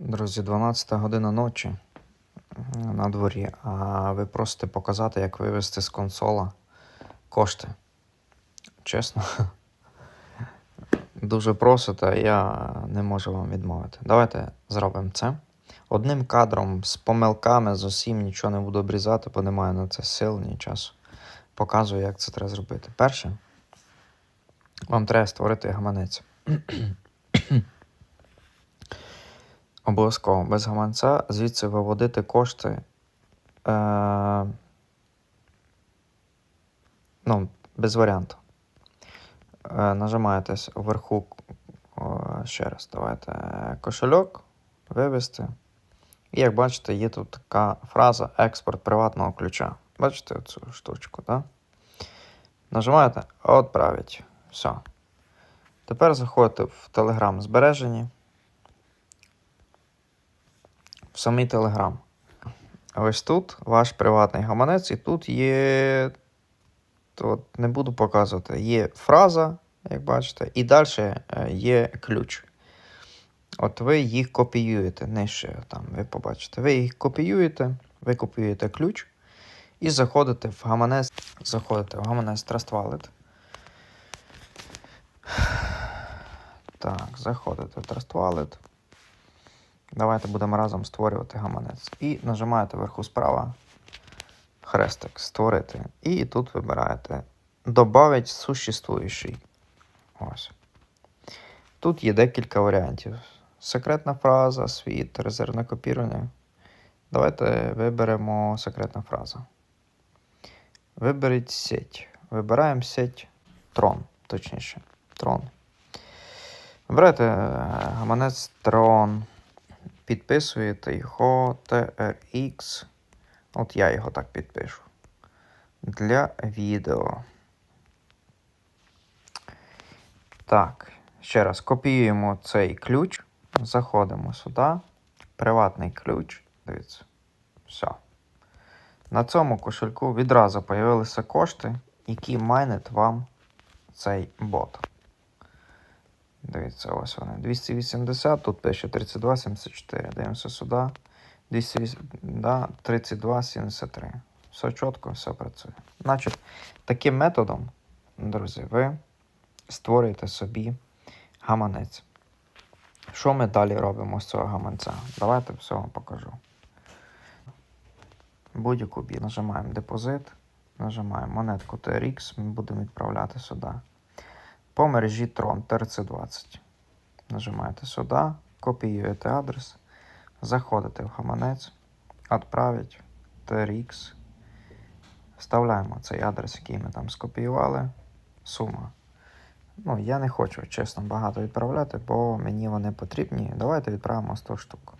Друзі, 12 година ночі на дворі, а ви просите показати, як вивести з консола кошти. Чесно. Дуже просите, я не можу вам відмовити. Давайте зробимо це. Одним кадром з помилками з усім нічого не буду обрізати, бо немає на це сил ні часу. Показую, як це треба зробити. Перше, вам треба створити гаманець. Обов'язково без гаманця звідси виводити кошти. Е, ну, без варіанту. Е, нажимаєте вверху о, ще раз. Давайте е, кошельок вивести. І як бачите, є тут така фраза експорт приватного ключа. Бачите цю штучку, так? Да? Нажимаєте Отправить. Все. Тепер заходите в Telegram збережені. В самий Telegram. Ось тут ваш приватний гаманець, і тут є. От не буду показувати. Є фраза, як бачите, і далі є ключ. От ви їх копіюєте. Нижче там ви побачите. Ви їх копіюєте, ви копіюєте ключ і заходите в гаманець. Заходите в гаманець Trust Wallet. Так, заходите в Trust Wallet. Давайте будемо разом створювати гаманець. І нажимаєте вверху справа хрестик створити. І тут вибираєте Добавить существуючий. Ось. Тут є декілька варіантів. Секретна фраза, світ, резервне копірування. Давайте виберемо секретна фраза. Виберіть сеть. Вибираємо сеть Tron, точніше. Tron. Вибирайте е, гаманець Tron. Підписуєте його TRX. От я його так підпишу. Для відео. Так, ще раз копіюємо цей ключ. Заходимо сюди. Приватний ключ. Дивіться. Все. На цьому кошельку відразу з'явилися кошти, які майнить вам цей бот. Дивіться, ось вони. 280, тут пише 32,74. Дивимося сюди. 208, да, 32,73. Все чітко, все працює. Значить, таким методом, друзі, ви створюєте собі гаманець. Що ми далі робимо з цього гаманця? Давайте все вам покажу. Будь-яку бі нажимаємо депозит, нажимаємо монетку TRX, ми будемо відправляти сюди. По мережі Tron TRC20. Нажимаєте сюди, копіюєте адрес, заходите в гаманець, відправить TRX. Вставляємо цей адрес, який ми там скопіювали. Сума. Ну, я не хочу, чесно, багато відправляти, бо мені вони потрібні. Давайте відправимо 100 штук.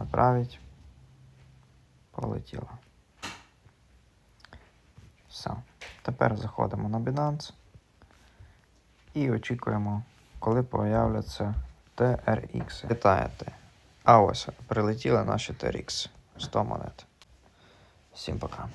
Відправить. Полетіло. Все. Тепер заходимо на Binance і очікуємо, коли появляться TRX. Питаєте. А ось прилетіли наші TRX. 100 монет. Всім пока.